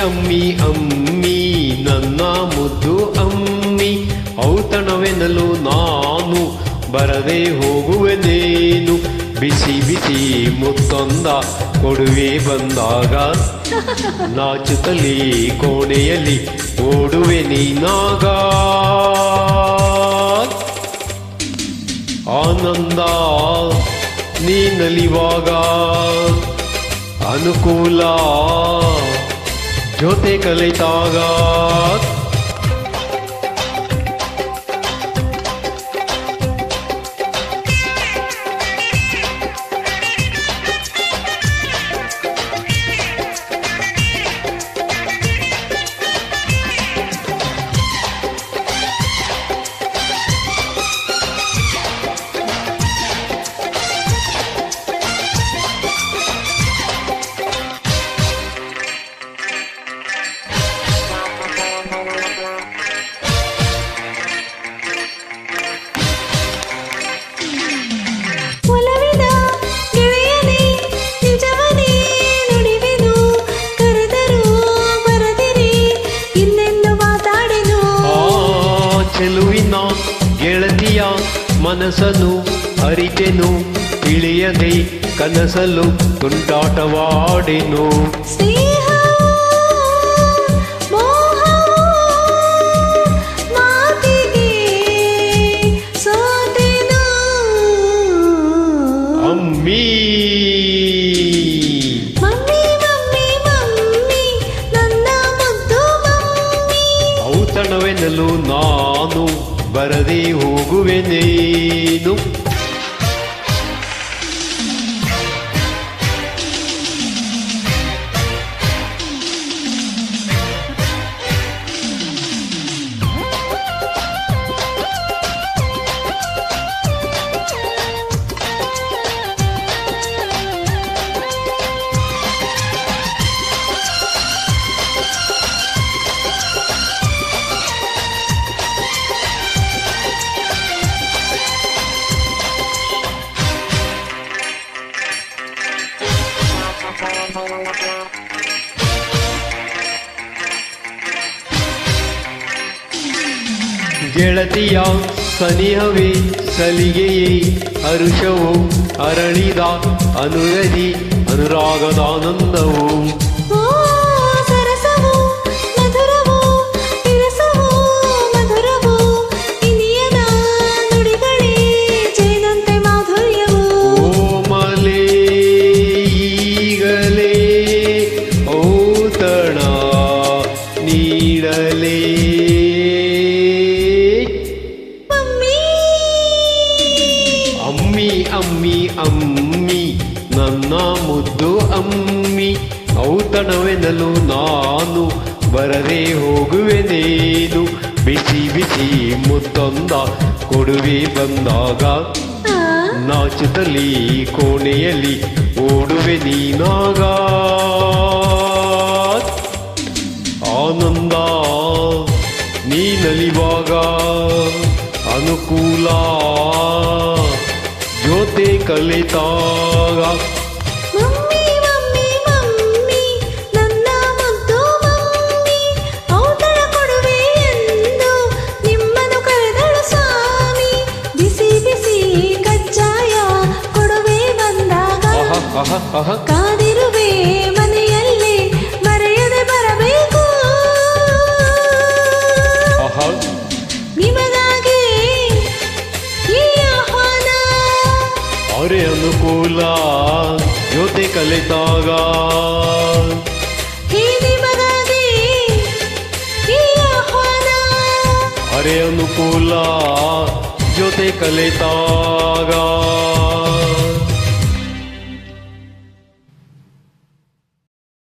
ಅಮ್ಮಿ ಅಮ್ಮಿ, ನನ್ನ ಮುದ್ದು ಅಮ್ಮಿ ಔತಣವೆನಲು ನಾನು ಬರದೆ ಹೋಗುವೆನೇನು? ಬಿಸಿ ಬಿಸಿ ಮುತ್ತೊಂದ ಕೊಡುವೆ ಬಂದಾಗ ನಾಚುತ್ತಲಿ ಕೋಣೆಯಲ್ಲಿ ಓಡುವೆ ನೀನಾಗ. ಆನಂದ ನೀನಲಿವಾಗ ಅನುಕೂಲ ಜೊತೆ ಕಲಿತಾಗ ಮನಸ್ಸನ್ನು ಅರಿತೆನು ತಿಳಿಯದೆ ಕನಸಲು ತುಂಟಾಟವಾಡೆನು ಸ್ನೇಹ ಮೋಹ ಬರದೆ ಹೋಗುವೆನೇನು? ಗೆಳತಿಯ ಸನಿಹವೇ ಸಲಿಗೆಯೇ ಹರುಷವು ಅರಳಿದ ಅನುರದಿ ಅನುರಾಗದಾನಂದವು. ಔತಣವೆನ್ನಲು ನಾನು ಬರದೆ ಹೋಗುವೆನೇನು ಬಿಸಿ ಬಿಸಿ ಮುತ್ತೊಂದ ಕೊಡುವೆ ಬಂದಾಗ ನಾಚದಲ್ಲಿ ಕೋಣೆಯಲ್ಲಿ ಓಡುವೆ ನೀನಾಗ. ಆನಂದ ನೀನಲಿವಾಗ ಅನುಕೂಲ. ಜೊತೆ ಕಲಿತಾಗ ಕಾದಿರುವೆ ಮನೆಯಲ್ಲಿ ಮರೆಯದೆ ಬರಬೇಕು. ನಿಮಗಾಗಿ ಈ ಆಹ್ವಾನ. ಅವರೇ ಅನುಕೂಲ ಜೊತೆ ಕಲಿತಾಗ. ಅರೆ ಅನುಕೂಲ ಜೊತೆ ಕಲಿತಾಗ.